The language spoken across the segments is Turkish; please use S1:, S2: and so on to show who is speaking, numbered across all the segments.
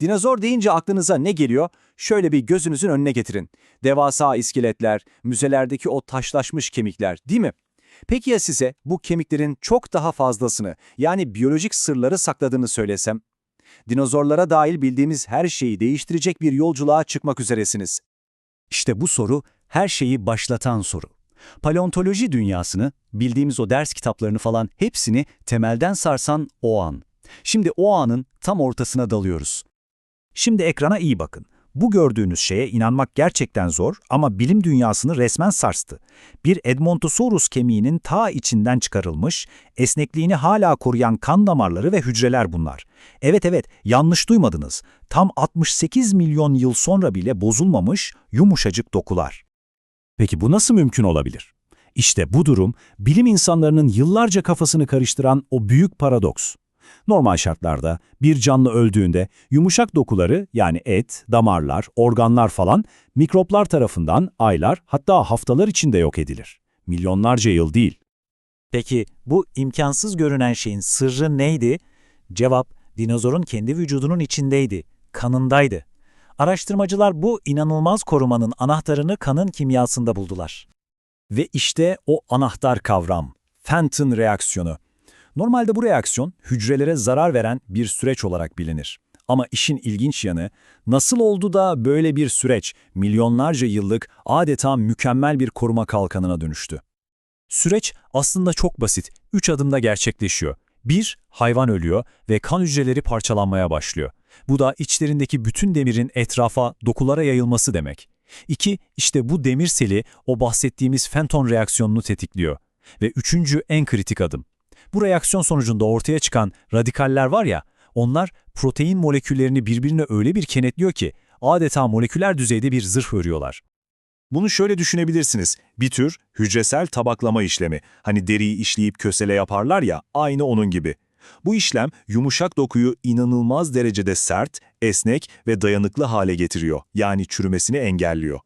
S1: Dinozor deyince aklınıza ne geliyor? Şöyle bir gözünüzün önüne getirin. Devasa iskeletler, müzelerdeki o taşlaşmış kemikler, değil mi? Peki ya size bu kemiklerin çok daha fazlasını, yani biyolojik sırları sakladığını söylesem? Dinozorlara dahil bildiğimiz her şeyi değiştirecek bir yolculuğa çıkmak üzeresiniz.
S2: İşte bu soru her şeyi başlatan soru. Paleontoloji dünyasını, bildiğimiz o ders kitaplarını falan hepsini temelden sarsan o an. Şimdi o anın tam ortasına dalıyoruz. Şimdi ekrana iyi bakın. Bu gördüğünüz şeye inanmak gerçekten zor ama bilim dünyasını resmen sarstı. Bir Edmontosaurus kemiğinin ta içinden çıkarılmış, esnekliğini hala koruyan kan damarları ve hücreler bunlar. Evet evet, yanlış duymadınız. Tam 68 milyon yıl sonra bile bozulmamış yumuşacık dokular. Peki bu nasıl mümkün olabilir? İşte bu durum, bilim insanlarının yıllarca kafasını karıştıran o büyük paradoks. Normal şartlarda bir canlı öldüğünde yumuşak dokuları yani et, damarlar, organlar falan mikroplar tarafından aylar hatta haftalar içinde yok edilir. Milyonlarca yıl değil. Peki bu imkansız görünen şeyin sırrı neydi? Cevap, dinozorun kendi vücudunun içindeydi, kanındaydı. Araştırmacılar bu inanılmaz korumanın anahtarını kanın kimyasında buldular. Ve işte o anahtar kavram, Fenton reaksiyonu. Normalde bu reaksiyon hücrelere zarar veren bir süreç olarak bilinir. Ama işin ilginç yanı, nasıl oldu da böyle bir süreç milyonlarca yıllık adeta mükemmel bir koruma kalkanına dönüştü? Süreç aslında çok basit, üç adımda gerçekleşiyor. Bir, hayvan ölüyor ve kan hücreleri parçalanmaya başlıyor. Bu da içlerindeki bütün demirin etrafa, dokulara yayılması demek. İki, işte bu demir seli o bahsettiğimiz Fenton reaksiyonunu tetikliyor. Ve üçüncü en kritik adım. Bu reaksiyon sonucunda ortaya çıkan radikaller var ya, onlar protein moleküllerini birbirine öyle bir kenetliyor ki adeta moleküler düzeyde bir zırh örüyorlar.
S3: Bunu şöyle düşünebilirsiniz. Bir tür hücresel tabaklama işlemi. Hani deriyi işleyip kösele yaparlar ya, aynı onun gibi. Bu işlem yumuşak dokuyu inanılmaz derecede sert, esnek ve dayanıklı hale getiriyor. Yani çürümesini engelliyor.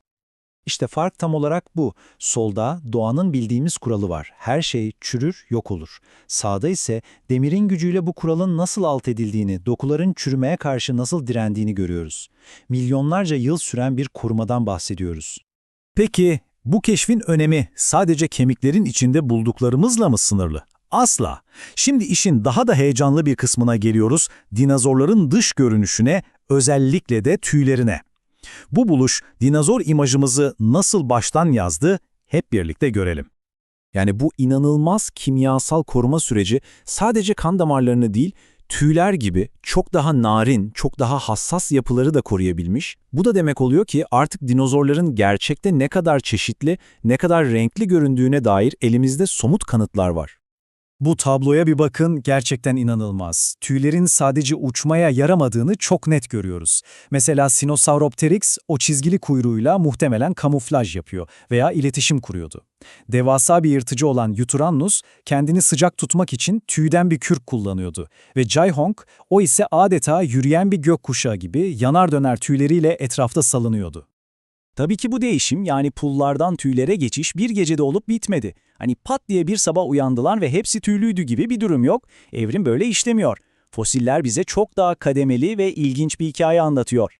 S2: İşte fark tam olarak bu. Solda doğanın bildiğimiz kuralı var. Her şey çürür, yok olur. Sağda ise demirin gücüyle bu kuralın nasıl alt edildiğini, dokuların çürümeye karşı nasıl direndiğini görüyoruz. Milyonlarca yıl süren bir korumadan bahsediyoruz. Peki bu keşfin önemi sadece kemiklerin içinde bulduklarımızla mı sınırlı? Asla. Şimdi işin daha da heyecanlı bir kısmına geliyoruz. Dinozorların dış görünüşüne, özellikle de tüylerine. Bu buluş dinozor imajımızı nasıl baştan yazdı hep birlikte görelim. Yani bu inanılmaz kimyasal koruma süreci sadece kan damarlarını değil, tüyler gibi çok daha narin, çok daha hassas yapıları da koruyabilmiş. Bu da demek oluyor ki artık dinozorların gerçekte ne kadar çeşitli, ne kadar renkli göründüğüne dair elimizde somut kanıtlar var. Bu tabloya bir bakın, gerçekten inanılmaz. Tüylerin sadece uçmaya yaramadığını çok net görüyoruz. Mesela Sinosauropteryx o çizgili kuyruğuyla muhtemelen kamuflaj yapıyor veya iletişim kuruyordu. Devasa bir yırtıcı olan Yuturannus kendini sıcak tutmak için tüyden bir kürk kullanıyordu ve Jaihong o ise adeta yürüyen bir gökkuşağı gibi yanar döner tüyleriyle etrafta salınıyordu. Tabii ki bu değişim yani pullardan tüylere geçiş bir gecede olup bitmedi. Hani pat diye bir sabah uyandılar ve hepsi tüylüydü gibi bir durum yok. Evrim böyle işlemiyor. Fosiller bize çok daha kademeli ve ilginç bir hikaye anlatıyor.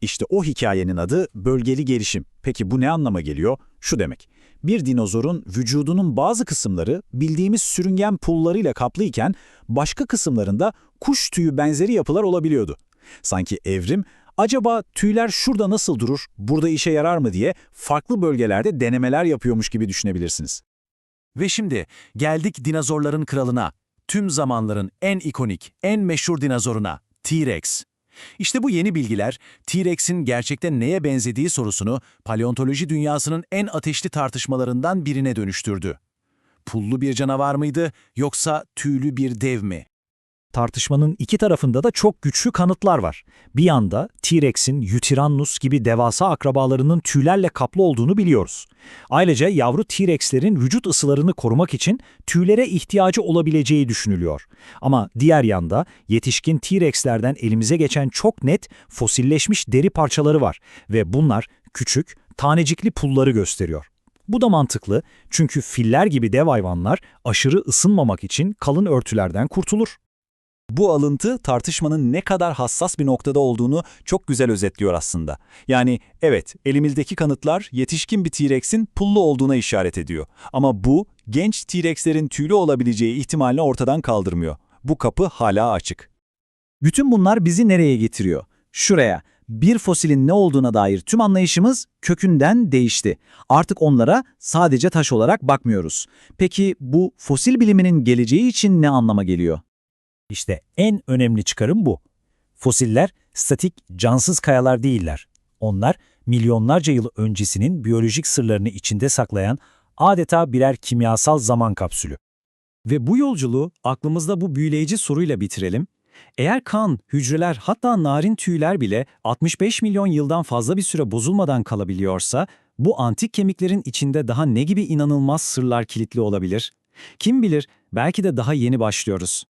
S2: İşte o hikayenin adı bölgeli gelişim. Peki bu ne anlama geliyor? Şu demek. Bir dinozorun vücudunun bazı kısımları bildiğimiz sürüngen pullarıyla kaplıyken başka kısımlarında kuş tüyü benzeri yapılar olabiliyordu. Sanki evrim acaba tüyler şurada nasıl durur, burada işe yarar mı diye farklı bölgelerde denemeler yapıyormuş gibi düşünebilirsiniz. Ve şimdi geldik dinozorların kralına, tüm zamanların en ikonik, en meşhur dinozoruna, T-Rex. İşte bu yeni bilgiler, T-Rex'in gerçekte neye benzediği sorusunu paleontoloji dünyasının en ateşli tartışmalarından birine dönüştürdü. Pullu bir canavar mıydı yoksa tüylü bir dev mi? Tartışmanın iki tarafında da çok güçlü kanıtlar var. Bir yanda T-Rex'in Yutyrannus gibi devasa akrabalarının tüylerle kaplı olduğunu biliyoruz. Ayrıca yavru T-Rex'lerin vücut ısılarını korumak için tüylere ihtiyacı olabileceği düşünülüyor. Ama diğer yanda yetişkin T-Rex'lerden elimize geçen çok net fosilleşmiş deri parçaları var ve bunlar küçük, tanecikli pulları gösteriyor. Bu da mantıklı çünkü filler gibi dev hayvanlar aşırı ısınmamak için kalın örtülerden kurtulur.
S4: Bu alıntı tartışmanın ne kadar hassas bir noktada olduğunu çok güzel özetliyor aslında. Yani evet elimizdeki kanıtlar yetişkin bir T-Rex'in pullu olduğuna işaret ediyor. Ama bu genç T-Rex'lerin tüylü olabileceği ihtimalini ortadan kaldırmıyor. Bu kapı hala açık.
S1: Bütün bunlar bizi nereye getiriyor? Şuraya. Bir fosilin ne olduğuna dair tüm anlayışımız kökünden değişti. Artık onlara sadece taş olarak bakmıyoruz. Peki bu fosil biliminin geleceği için ne anlama geliyor?
S2: İşte en önemli çıkarım bu. Fosiller statik, cansız kayalar değiller. Onlar milyonlarca yıl öncesinin biyolojik sırlarını içinde saklayan adeta birer kimyasal zaman kapsülü. Ve bu yolculuğu aklımızda bu büyüleyici soruyla bitirelim. Eğer kan, hücreler hatta narin tüyler bile 65 milyon yıldan fazla bir süre bozulmadan kalabiliyorsa, bu antik kemiklerin içinde daha ne gibi inanılmaz sırlar kilitli olabilir? Kim bilir, belki de daha yeni başlıyoruz.